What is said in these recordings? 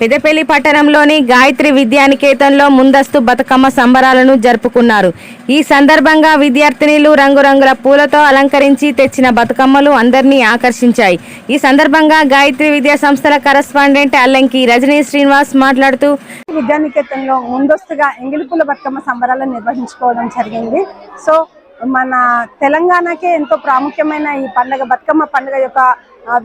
పెదపల్లి పట్టణంలోని గాయత్రి విద్యానికేతన్లో ముందస్తు బతుకమ్మ సంబరాలను జరుపుకున్నారు. ఈ సందర్భంగా విద్యార్థినిలు రంగురంగుల పూలతో అలంకరించి తెచ్చిన బతుకమ్మలు అందరినీ ఆకర్షించాయి. ఈ సందర్భంగా గాయత్రి విద్యా సంస్థల కరస్పాండెంట్ అల్లంకి రజనీ శ్రీనివాస్ మాట్లాడుతూ విద్యానికేతన్లో ముందస్తుగా ఎంగిలిపూల బతుకమ్మ సంబరాలను నిర్వహించుకోవడం జరిగింది. సో మన తెలంగాణకే ఎంతో ప్రాముఖ్యమైన ఈ పండుగ బతుకమ్మ పండుగ యొక్క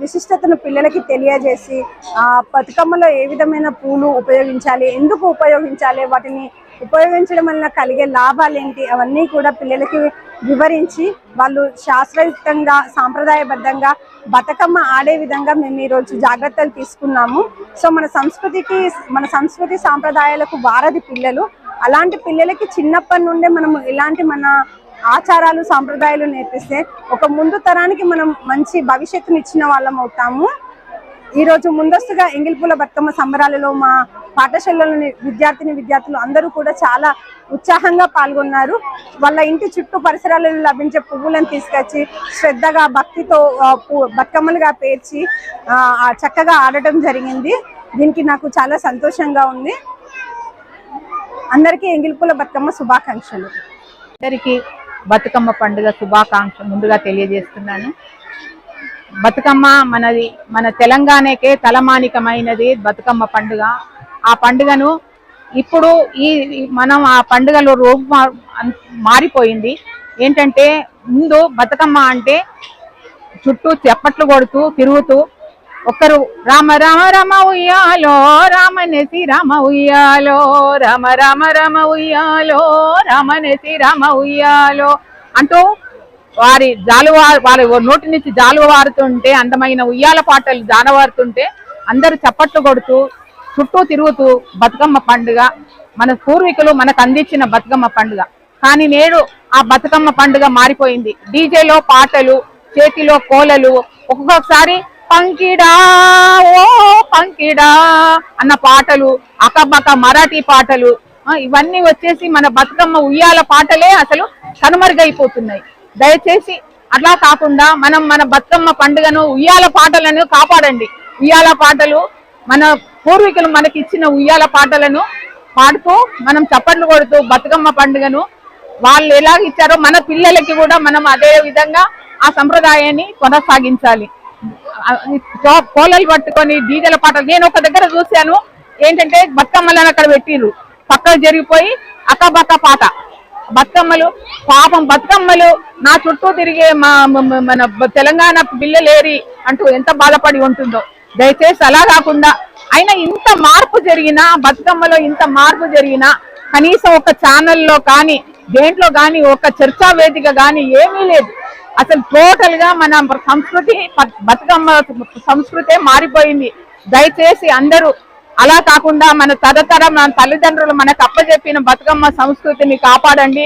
విశిష్టతను పిల్లలకి తెలియజేసి ఆ బతుకమ్మలో ఏ విధమైన పూలు ఉపయోగించాలి ఎందుకు ఉపయోగించాలి వాటిని ఉపయోగించడం వలన కలిగే లాభాలు ఏంటి అవన్నీ కూడా పిల్లలకి వివరించి వాళ్ళు శాస్త్రయుక్తంగా సాంప్రదాయబద్ధంగా బతుకమ్మ ఆడే విధంగా మేము ఈరోజు జాగ్రత్తలు తీసుకున్నాము. సో మన సంస్కృతికి మన సంస్కృతి సాంప్రదాయాలకు వారధి పిల్లలు. అలాంటి పిల్లలకి చిన్నప్పటి నుండే మనము ఇలాంటి మన ఆచారాలు సాంప్రదాయాలు నేర్పిస్తే ఒక ముందు తరానికి మనం మంచి భవిష్యత్తుని ఇచ్చిన వాళ్ళం అవుతాము. ఈరోజు ముందస్తుగా ఎంగిల్పూల బతుకమ్మ సంబరాలలో మా పాఠశాలలోని విద్యార్థిని విద్యార్థులు అందరూ కూడా చాలా ఉత్సాహంగా పాల్గొన్నారు. వాళ్ళ ఇంటి చుట్టూ పరిసరాలలో లభించే పువ్వులను తీసుకొచ్చి శ్రద్ధగా భక్తితో బతుకమ్మలుగా పేర్చి చక్కగా ఆడటం జరిగింది. దీనికి నాకు చాలా సంతోషంగా ఉంది. అందరికీ ఎంగిల్పూల బతుకమ్మ శుభాకాంక్షలు. అందరికీ బతుకమ్మ పండుగ శుభాకాంక్ష ముందుగా తెలియజేస్తున్నాను. బతుకమ్మ మనది మన తెలంగాణకే తలమానికమైనది బతుకమ్మ పండుగ. ఆ పండుగను ఇప్పుడు ఈ మనం ఆ పండుగలో రూపు మారిపోయింది. ఏంటంటే ముందు బతుకమ్మ అంటే చుట్టూ చెప్పట్లు కొడుతూ తిరుగుతూ ఒక్కరు రామ రామ రమ ఉయ్యాలో రామనేసి రామ ఉయ్యాలో రామ రామ రమ ఉయ్యాలో రామనేసి రామ ఉయ్యాలో అంటూ వారి జాలువా వారి నోటి నుంచి జాలువ వారుతుంటే అందమైన ఉయ్యాల పాటలు జానవారుతుంటే అందరూ చప్పట్లు కొడుతూ చుట్టూ తిరుగుతూ బతుకమ్మ పండుగ మన పూర్వీకులు మనకు అందించిన బతుకమ్మ పండుగ. కానీ నేడు ఆ బతుకమ్మ పండుగ మారిపోయింది. డీజేలో పాటలు చేతిలో కోలలు ఒక్కొక్కసారి పంకిడా ఓ పంకిడా అన్న పాటలు అకబక మరాఠీ పాటలు. ఇవన్నీ వచ్చేసి మన బతుకమ్మ ఉయ్యాల పాటలే అసలు కనుమరుగైపోతున్నాయి. దయచేసి అట్లా కాకుండా మనం మన బతుకమ్మ పండుగను ఉయ్యాల పాటలను కాపాడండి. ఉయ్యాల పాటలు మన పూర్వీకులు మనకి ఇచ్చిన ఉయ్యాల పాటలను పాడుతూ మనం చప్పట్లు కొడుతూ బతుకమ్మ పండుగను వాళ్ళు ఎలాగ ఇచ్చారో మన పిల్లలకి కూడా మనం అదే విధంగా ఆ సంప్రదాయాన్ని కొనసాగించాలి. కోలలు పట్టుకొని డీజేల పాటలు. నేను ఒక దగ్గర చూశాను ఏంటంటే బతుకమ్మలను అక్కడ పెట్టిండ్రు పక్కకు జరిగిపోయి అక్కబక్క పాట. బతుకమ్మలు పాపం బతుకమ్మలు నా చుట్టూ తిరిగే మా మన తెలంగాణ పిల్లలేరి అంటూ ఎంత బాధపడి ఉంటుందో. దయచేసి అలా కాకుండా అయినా ఇంత మార్పు జరిగినా బతుకమ్మలో ఇంత మార్పు జరిగినా కనీసం ఒక ఛానల్లో కానీ దేంట్లో కానీ ఒక చర్చా వేదిక కానీ ఏమీ లేదు. అసలు టోటల్గా మన సంస్కృతి బతుకమ్మ సంస్కృతే మారిపోయింది. దయచేసి అందరూ అలా కాకుండా మన తరతరం మన తల్లిదండ్రులు మనకు అప్పచెప్పిన బతుకమ్మ సంస్కృతిని కాపాడండి.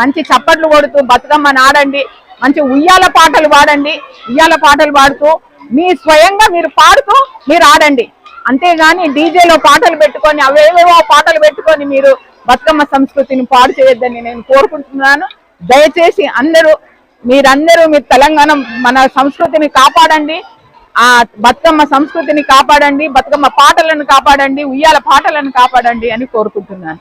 మంచి చప్పట్లు కొడుతూ బతుకమ్మ నాడండి. మంచి ఉయ్యాల పాటలు పాడండి. ఉయ్యాల పాటలు పాడుతూ మీ స్వయంగా మీరు పాడుతూ మీరు ఆడండి. అంతేగాని డీజేలో పాటలు పెట్టుకొని అవేవేవో పాటలు పెట్టుకొని మీరు బతుకమ్మ సంస్కృతిని పాడు చేయొద్దని నేను కోరుకుంటున్నాను. దయచేసి అందరూ మీరందరూ మీరు తెలంగాణ మన సంస్కృతిని కాపాడండి. ఆ బతుకమ్మ సంస్కృతిని కాపాడండి బతుకమ్మ పాటలను కాపాడండి ఉయ్యాల పాటలను కాపాడండి అని కోరుకుంటున్నాను.